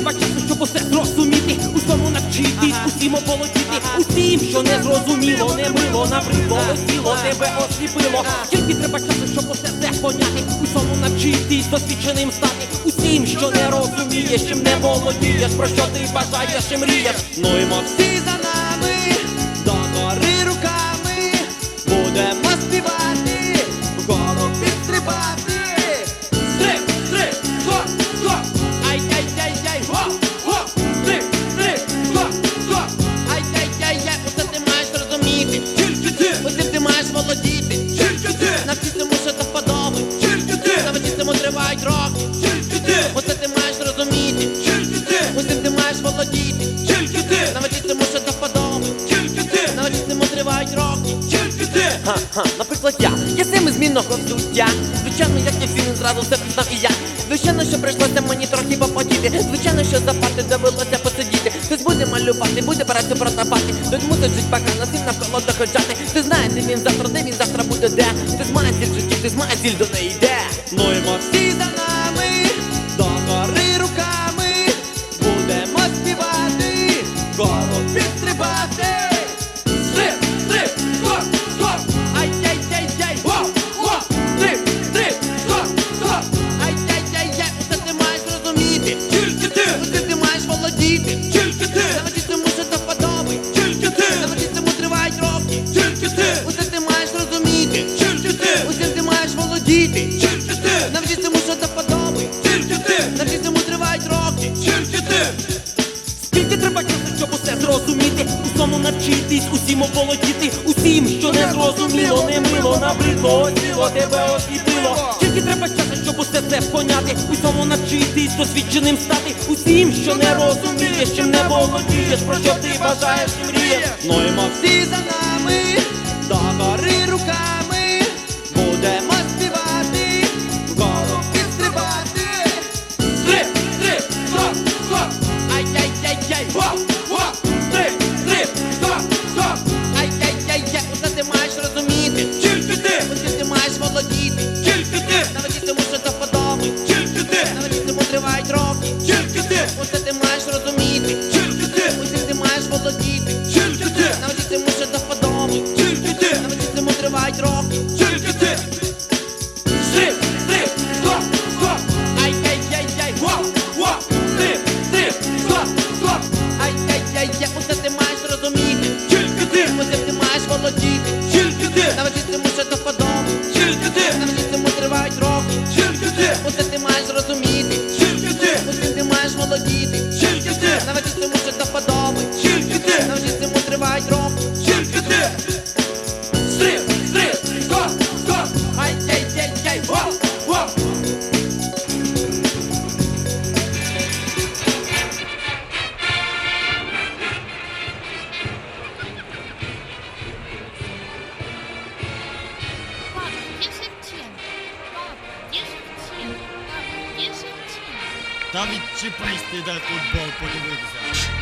Треба часу, щоб усе зрозуміти, усьому навчитись, усім оволодіти, усім, що не зрозуміло, не мило, набридло, тіло тебе осліпило. Тільки треба часу, щоб усе це поняти, усьому навчитись, досвідченим стати, усім, що не розумієш, чим не володієш, про що ти бажаєш і мрієш. Ну і мо взуття, звичайно, як я фільм зразу все пізнав і я. Звичайно, що прийшлося мені трохи попотіти. Звичайно, що за парти довелося посидіти. Хтось буде малювати, буде працю продавати. Тут мусить жить пока на всім навколо доходжати. Ти знаєш, він завтра, де він завтра буде де. Ти має ціль в житті, ти має ціль до неї йде. Навчитись, усім оволодіти, усім, що не зрозуміло, не мило, набридло, осіло, тебе освітило. Скільки треба часу, щоб усе це поняти, усьому навчитись, досвідченим стати, усім, що не розумієш, чим не володієш, про що ти бажаєш і мрієш. Ну і мо всі за нами, до гори руками, будемо співати, вгору підстрибати. Стрип, стрип, стоп, стоп, ай-яй-яй-яй, гоп, Давид Чипалище да отбор по-добре да сега.